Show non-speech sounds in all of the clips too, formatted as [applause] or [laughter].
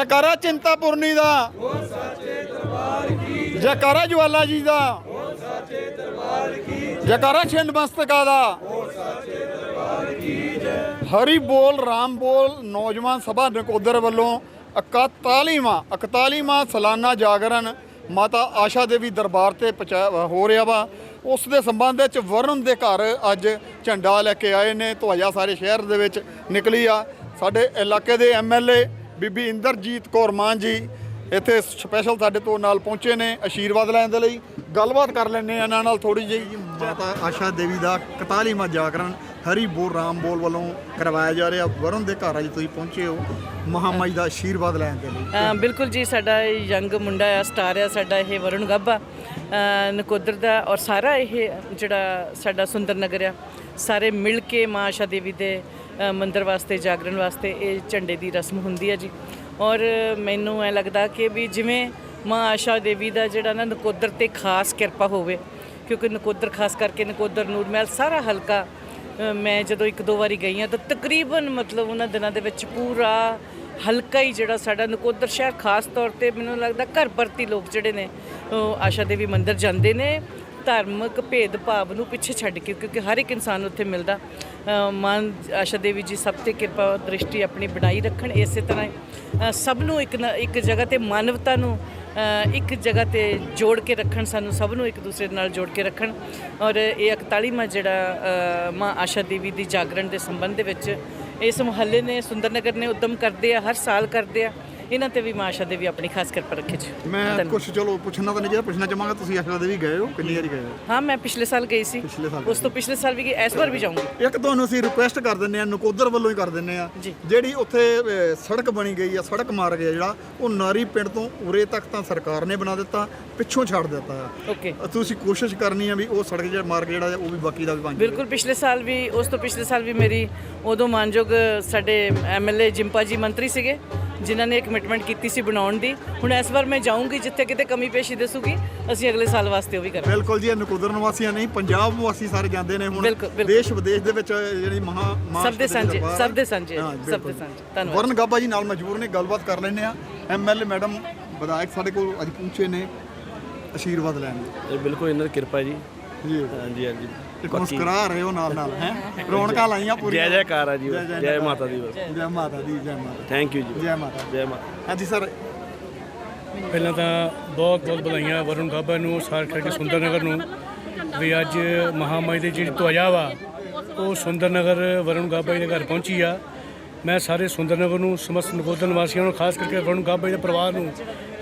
ਜੈਕਾਰਾ ਚਿੰਤਾਪੁਰਨੀ ਦਾ। ਹੋ ਸਾਚੇ ਦਰਬਾਰ ਕੀ ਜੈ ਜੈਕਾਰਾ ਜਵਾਲਾ ਜੀ ਦਾ। ਹੋ ਸਾਚੇ ਦਰਬਾਰ ਕੀ ਜੈਕਾਰਾ ਛਿੰਦ ਮਸਤਕਾ ਦਾ। ਹੋ ਸਾਚੇ ਦਰਬਾਰ ਕੀ ਜੈ ਹਰੀ ਬੋਲ, ਰਾਮ ਬੋਲ, ਨੌਜਵਾਨ ਸਭਾ ਨਕੋਦਰ ਵੱਲੋਂ 41ਵਾਂ 41ਵਾਂ ਸਾਲਾਨਾ ਜਾਗਰਣ ਮਾਤਾ ਆਸ਼ਾ ਦੇਵੀ ਦਰਬਾਰ ਤੇ ਪਹੁੰਚਾ- ਹੋ ਰਿਹਾ ਵਾ। ਉਸ ਦੇ ਸੰਬੰਧ ਵਿੱਚ ਵਰੁਣ ਦੇ ਘਰ ਅੱਜ ਝੰਡਾ ਲੈ ਕੇ ਆਏ ਨੇ। ਧਵਜਾ ਸਾਰੇ ਸ਼ਹਿਰ ਦੇ ਵਿੱਚ ਨਿਕਲੀ ਆ। ਸਾਡੇ ਇਲਾਕੇ ਦੇ ਐਮਐਲਏ ਬੀਬੀ ਇੰਦਰਜੀਤ ਕੌਰ ਮਾਨ ਜੀ ਇੱਥੇ ਸਪੈਸ਼ਲ ਸਾਡੇ ਤੋਂ ਨਾਲ ਪਹੁੰਚੇ ਨੇ ਆਸ਼ੀਰਵਾਦ ਲੈਣ ਦੇ ਲਈ। ਗੱਲਬਾਤ ਕਰ ਲੈਣੇ ਆ ਇਹਨਾਂ ਨਾਲ ਥੋੜੀ ਜਿਹੀ। ਮਾਤਾ ਆਸ਼ਾ ਦੇਵੀ ਦਾ 41ਵਾਂ ਜਾਗਰਣ ਹਰੀ ਬੋਲ ਰਾਮ ਬੋਲ ਵੱਲੋਂ ਕਰਵਾਇਆ ਜਾ ਰਿਹਾ। ਵਰੁਣ ਦੇ ਘਰ ਅੱਜ ਤੁਸੀਂ ਪਹੁੰਚੇ ਹੋ। ਮਹਾਮਾਈ ਦਾ ਆਸ਼ੀਰਵਾਦ ਲੈਣ ਦੇ ਲਈ। ਬਿਲਕੁਲ ਜੀ ਸਾਡਾ ਇਹ ਯੰਗ ਮੁੰਡਾ ਆ ਸਟਾਰ ਆ ਸਾਡਾ ਇਹ ਵਰੁਣ ਗੱਭਾ। ਅ, ਨਕੋਦਰ ਦਾ ਔਰ ਸਾਰਾ ਇਹ ਜਿਹੜਾ ਸਾਡਾ ਸੁੰਦਰ ਨਗਰ ਆ ਸਾਰੇ ਮਿਲ ਕੇ ਮਾਂ ਆਸ਼ਾ ਦੇਵੀ ਦੇ ਮੰਦਰ ਵਾਸਤੇ, ਜਾਗਰਣ ਵਾਸਤੇ ਇਹ ਝੰਡੇ ਦੀ ਰਸਮ ਹੁੰਦੀ ਹੈ ਜੀ। ਔਰ ਮੈਨੂੰ ਐ ਲੱਗਦਾ ਕਿ ਵੀ ਜਿਵੇਂ ਮਾਂ ਆਸ਼ਾ ਦੇਵੀ ਦਾ ਜਿਹੜਾ ਨਾ ਨਕੋਦਰ ਤੇ ਖਾਸ ਕਿਰਪਾ ਹੋਵੇ, ਕਿਉਂਕਿ ਨਕੋਦਰ ਖਾਸ ਕਰਕੇ ਨਕੋਦਰ ਨੂਰਮਹਿਲ ਸਾਰਾ ਹਲਕਾ ਮੈਂ ਜਦੋਂ ਇੱਕ ਦੋ ਵਾਰੀ ਗਈ ਹਾਂ ਤਾਂ ਤਕਰੀਬਨ ਮਤਲਬ ਉਹਨਾਂ ਦਿਨਾਂ ਦੇ ਵਿੱਚ ਪੂਰਾ ਹਲਕਾ ਹੀ ਜਿਹੜਾ ਸਾਡਾ ਨਕੋਦਰ ਸ਼ਹਿਰ ਖਾਸ ਤੌਰ ਤੇ ਮੈਨੂੰ ਲੱਗਦਾ ਘਰ ਭਰਤੀ ਲੋਕ ਜਿਹੜੇ ਨੇ, ਉਹ ਆਸ਼ਾ ਦੇਵੀ ਮੰਦਿਰ ਜਾਂਦੇ ਨੇ, ਧਾਰਮਿਕ ਭੇਦ ਭਾਵ ਨੂੰ ਪਿੱਛੇ ਛੱਡ ਕੇ, ਕਿਉਂਕਿ ਹਰ ਇੱਕ ਇਨਸਾਨ ਉੱਥੇ ਮਿਲਦਾ। ਅ, ਮਾਂ ਆਸ਼ਾ ਦੇਵੀ ਜੀ ਸਭ ਤੇ ਕਿਰਪਾ ਦ੍ਰਿਸ਼ਟੀ ਆਪਣੀ ਬਣਾਈ ਰੱਖਣ ਇਸੇ ਤਰ੍ਹਾਂ ਹੀ, ਸਭ ਨੂੰ ਇੱਕ ਨਾ- ਇੱਕ ਜਗ੍ਹਾ ਤੇ ਮਾਨਵਤਾ ਨੂੰ ਇੱਕ ਜਗ੍ਹਾ ਤੇ ਜੋੜ ਕੇ ਰੱਖਣ ਸਾਨੂੰ ਸਭ ਨੂੰ ਇੱਕ ਦੂਸਰੇ ਨਾਲ ਜੋੜ ਕੇ ਰੱਖਣ। ਔਰ ਇਹ 41ਵਾਂ ਜਿਹੜਾ ਮਾਂ ਆਸ਼ਾ ਦੇਵੀ ਦੀ ਜਾਗਰਣ ਦੇ ਸੰਬੰਧ ਦੇ ਵਿੱਚ ਇਸ ਮੁਹੱਲੇ ਨੇ ਸੁੰਦਰਨਗਰ ਨੇ ਉਦਮ ਕਰਦੇ ਆ ਹਰ ਸਾਲ ਕਰਦੇ ਆ। ਇਹਨਾਂ ਤੇ ਵੀ ਮਾਂ ਆਸ਼ਾ ਦੇਵੀ ਆਪਣੀ ਖਾਸ ਕਿਰਪਾ ਰੱਖੇ ਜੀ। ਮੈਂ। ਕੁਝ ਚਲੋ ਪੁੱਛਣਾ ਤਾਂ ਨਹੀਂ ਜਿਹੜਾ ਪੁੱਛਣਾ ਚਾਹਾਂਗਾ ਤੁਸੀਂ ਆਸ਼ਾ ਦੇਵੀ ਗਏ ਹੋ ਕਿੰਨੀ ਵਾਰੀ ਗਏ ਹੋ? ਹਾਂ ਮੈਂ ਪਿਛਲੇ ਸਾਲ ਗਈ ਸੀ। ਉਸ ਤੋਂ ਪਿਛਲੇ ਸਾਲ ਵੀ ਗਈ ਇਸ ਵਾਰ ਵੀ ਜਾਊਂਗੀ। ਇੱਕ ਤੁਹਾਨੂੰ ਅਸੀਂ ਰਿਕੁਐਸਟ ਕਰ ਦਿੰਨੇ ਆ ਨਕੋਦਰ ਵੱਲੋਂ ਹੀ ਕਰ ਦਿੰਨੇ ਆ। ਜਿਹੜੀ ਉੱਥੇ ਸੜਕ ਬਣੀ ਗਈ ਆ ਸੜਕ ਮਾਰਗ ਆ ਜਿਹੜਾ ਉਹ ਨਾਰੀ ਪਿੰਡ ਤੋਂ ਉਰੇ ਤੱਕ ਤਾਂ ਸਰਕਾਰ ਨੇ ਬਣਾ ਦਿੱਤਾ ਪਿੱਛੋਂ ਛੱਡ ਦਿੱਤਾ ਆ। ਓਕੇ। ਤੁਸੀਂ ਕੋਸ਼ਿਸ਼ ਕਰਨੀ ਆ ਵੀ ਉਹ ਸੜਕ ਜਿਹੜਾ ਮਾਰਗ ਜਿਹੜਾ ਉਹ ਵੀ ਬਾਕੀ ਦਾ ਵੀ ਬਣ ਬਿਲਕੁਲ ਪਿਛਲੇ ਸਾਲ ਵੀ ਉਸ ਤੋਂ ਪਿਛਲੇ ਸਾਲ ਵੀ ਮੇਰੀ ਉਦੋਂ ਮਾਨਯੋਗ ਸਾਡੇ ਐਮਐਲਏ ਜਿੰਪਾ ਜੀ ਮੰਤਰੀ ਸੀਗੇ। ਜਿਨ੍ਹਾਂ ਨੇ ਕਮਿਟਮੈਂਟ ਕੀਤੀ ਸੀ ਬਣਾਉਣ ਦੀ। ਹੁਣ ਇਸ ਵਾਰ ਮੈਂ ਜਾਊਂਗੀ ਜਿੱਥੇ ਕਿਤੇ ਕਮੀ ਪੇਸ਼ੀ ਦੱਸੂਗੀ ਅਸੀਂ ਅਗਲੇ ਸਾਲ ਵਾਸਤੇ ਉਹ ਵੀ ਕਰਾਂਗੇ। ਬਿਲਕੁਲ ਜੀ ਇਹ ਨਕੋਦਰ ਨਿਵਾਸੀਆਂ ਨਹੀਂ ਪੰਜਾਬ ਵਾਸੀ ਸਾਰੇ ਜਾਂਦੇ ਨੇ ਹੁਣ। ਦੇਸ਼ ਵਿਦੇਸ਼ ਦੇ ਵਿੱਚ ਜਿਹੜੀ ਮਹਾ ਸਭ ਦੇ ਸਾਂਝੇ, ਸਭ ਦੇ ਸਾਂਝੇ, ਹਾਂ, ਸਭ ਦੇ। ਸਾਂਝੇ। ਧੰਨਵਾਦ। ਵਰਨ ਗਾਬਾ ਜੀ ਨਾਲ ਮਜਬੂਰ ਨੇ ਗੱਲਬਾਤ ਕਰ ਲੈਣੇ ਆ ਐਮਐਲਏ ਮੈਡਮ ਵਿਧਾਇਕ ਸਾਡੇ ਕੋਲ ਅੱਜ ਪਹੁੰਚੇ ਨੇ। ਆਸ਼ੀਰਵਾਦ ਲੈਣ। ਇਹ ਬਿਲਕੁਲ ਇਹਨਾਂ ਦੀ ਕਿਰਪਾ ਜੀ। ਜੀ। ਹਾਂਜੀ ਹਾਂਜੀ। ਇੱਕ ਮੁਸਕਰਾ ਰਹੇ ਹੋ ਨਾਲ ਨਾਲ ਹੈ? [laughs] ਰੌਣਕਾਂ ਲਾਈਆਂ ਪੂਰੀਆਂ। ਜੈ ਜੈਕਾਰ ਆ ਜੀ ਜੈ ਮਾਤਾ ਦੀ ਬਸ। ਜੈ ਮਾਤਾ ਦੀ ਜੈ ਮਾਤਾ ਥੈਂਕ ਯੂ ਜੀ। ਜੈ ਮਾਤਾ ਜੈ ਮਾਤਾ ਹਾਂਜੀ ਸਰ। ਪਹਿਲਾਂ ਤਾਂ ਬਹੁਤ ਬਹੁਤ ਵਧਾਈਆਂ ਵਰੁਣ ਗਾਬਾ ਨੂੰ ਸਾਰ ਕਰਕੇ ਸੁੰਦਰ ਨਗਰ ਨੂੰ ਵੀ ਅੱਜ ਮਹਾਮਾਈ ਦੀ ਜਿਹੜੀ ਧਵਜਾ ਵਾ ਉਹ ਸੁੰਦਰ ਨਗਰ ਵਰੁਣ ਗਾਬਾ ਜੀ ਦੇ ਘਰ ਪਹੁੰਚੀ ਆ। ਮੈਂ ਸਾਰੇ ਸੁੰਦਰ ਨਗਰ ਨੂੰ ਸਮਸਤ ਨਗੋਦਰ ਨਿਵਾਸੀਆਂ ਨੂੰ ਖਾਸ ਕਰਕੇ ਵਰੁਣ ਗਾਬਾ ਜੀ ਦੇ ਪਰਿਵਾਰ ਨੂੰ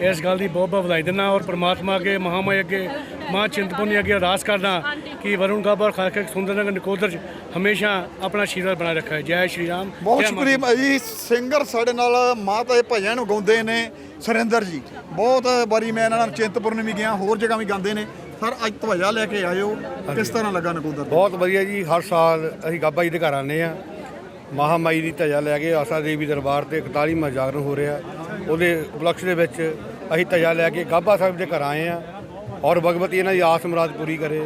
ਇਸ ਗੱਲ ਦੀ ਬਹੁਤ ਬਹੁਤ ਵਧਾਈ ਦਿੰਦਾ ਔਰ ਪ੍ਰਮਾਤਮਾ ਅੱਗੇ ਮਹਾਮਾਈ ਅੱਗੇ ਮਾਂ ਚਿੰਤਪੁਰਨੀ ਅੱਗੇ ਅਰਦਾਸ ਕਰਦਾ ਕਿ ਵਰੁਣ ਗਾਬਾ ਔਰ ਖਾਸ ਕਰਕੇ ਸੁੰਦਰ ਨਗਰ ਨਕੋਦਰ 'ਚ ਹਮੇਸ਼ਾ ਆਪਣਾ ਆਸ਼ੀਰਵਾਦ ਬਣਾਏ ਰੱਖੇ ਜੈ ਸ਼੍ਰੀ ਰਾਮ ਬਹੁਤ ਸ਼ੁਕਰੀਆ ਜੀ ਸਿੰਗਰ ਸਾਡੇ ਨਾਲ ਮਾਤਾ ਦੇ ਭਜਨ ਗਾਉਂਦੇ ਨੇ ਸੁਰਿੰਦਰ ਜੀ। ਬਹੁਤ ਵਾਰੀ ਮੈਂ ਇਹਨਾਂ ਨਾਲ ਚਿੰਤਪੁਰਨ ਵੀ ਗਿਆ ਹੋਰ ਜਗ੍ਹਾ ਵੀ ਗਾਉਂਦੇ ਨੇ। ਸਰ ਅੱਜ ਧਵਜਾ ਲੈ ਕੇ ਆਇਓ। ਕਿਸ ਤਰ੍ਹਾਂ ਲੱਗਾ ਨਕੋਦਰ? ਬਹੁਤ ਵਧੀਆ ਜੀ। ਹਰ ਸਾਲ ਅਸੀਂ ਗਾਬਾ ਜੀ ਦੇ ਘਰ ਆਉਂਦੇ ਆ ਮਹਾਮਾਈ ਦੀ ਧਜਾ ਲੈ ਕੇ ਆਸਾ ਦੇਵੀ ਦਰਬਾਰ ਤੇ 41ਵਾਂ ਜਾਗਰਣ ਹੋ ਰਿਹਾ। ਉਹਦੇ ਉਪਲਕਸ਼ ਦੇ ਵਿੱਚ ਅਸੀਂ ਧਜਾ ਲੈ ਕੇ ਗਾਬਾ ਸਾਹਿਬ ਦੇ ਘਰ ਆਏ ਆ ਔਰ ਭਗਵਤੀ ਇਹਨਾਂ ਦੀ ਆਸ ਮੁਰਾਦ ਪੂਰੀ ਕਰੇ।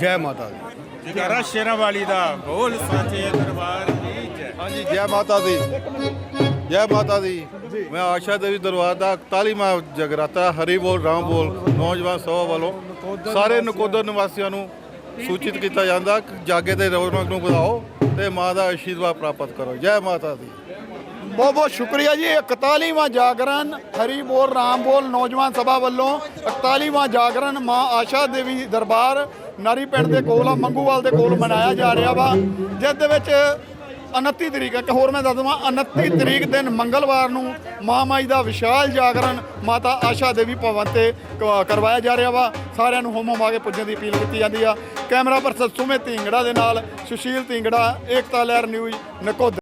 ਜੈ ਮਾਤਾ ਦੀ। ਜਗਾਰਾ ਸ਼ੇਰਾਂ ਵਾਲੀ ਦਾ ਬੋਲ ਸਾਚੇ ਦਰਬਾਰ ਜੈ। ਹਾਂਜੀ ਜੈ ਮਾਤਾ ਦੀ। ਜੈ ਮਾਤਾ ਦੀ। ਮੈਂ ਆਸ਼ਾ ਦੇਵੀ ਦਰਬਾਰ ਦਾ 41ਵਾਂ ਜਗਰਾਤਾ ਹਰੀ ਬੋਲ ਰਾਮ ਬੋਲ ਨੌਜਵਾਨ ਸਭਾ ਵੱਲੋਂ ਸਾਰੇ ਨਕੋਦਰ ਨਿਵਾਸੀਆਂ ਨੂੰ ਸੂਚਿਤ ਕੀਤਾ ਜਾਂਦਾ। ਕਿ ਜਾਗੇ ਦੇ ਰੌਣਕ ਨੂੰ ਵਧਾਓ ਤੇ ਮਾਂ ਦਾ ਆਸ਼ੀਰਵਾਦ ਪ੍ਰਾਪਤ ਕਰੋ। ਜੈ ਮਾਤਾ ਦੀ। ਬਹੁਤ ਬਹੁਤ ਸ਼ੁਕਰੀਆ ਜੀ। 41ਵਾਂ ਜਾਗਰਣ ਹਰੀ ਬੋਲ ਰਾਮ ਬੋਲ ਨੌਜਵਾਨ ਸਭਾ ਵੱਲੋਂ 41ਵਾਂ ਜਾਗਰਣ ਮਾਂ ਆਸ਼ਾ ਦੇਵੀ ਦਰਬਾਰ ਨਾਰੀ ਪਿੰਡ ਦੇ ਕੋਲ ਆ, ਮੰਗੂਵਾਲ ਦੇ ਕੋਲ ਮਨਾਇਆ ਜਾ ਰਿਹਾ ਵਾ, ਜਿਸ ਦੇ ਵਿੱਚ 29 ਤਰੀਕ, ਇੱਕ ਹੋਰ ਮੈਂ ਦੱਸ ਦਵਾਂ 29 ਤਰੀਕ ਦਿਨ ਮੰਗਲਵਾਰ ਨੂੰ ਮਾਂ ਮਾਈ ਦਾ ਵਿਸ਼ਾਲ ਜਾਗਰਣ ਮਾਤਾ ਆਸ਼ਾ ਦੇਵੀ ਭਵਨ ਤੇ ਕ- ਕਰਵਾਇਆ ਜਾ ਰਿਹਾ ਵਾ। ਸਾਰਿਆਂ ਨੂੰ ਹੋਮ ਹੋਮ ਆ ਕੇ ਪੁੱਜਣ ਦੀ ਅਪੀਲ ਕੀਤੀ ਜਾਂਦੀ ਆ। ਕੈਮਰਾ ਪਰਸਨ ਸੁਮੇ ਢਿੰਗੜਾ ਦੇ ਨਾਲ ਸੁਸ਼ੀਲ ਢਿੰਗੜਾ, ਏਕਤਾ ਲਹਿਰ ਨਿਊਜ਼ ਨਕੋਦਰ।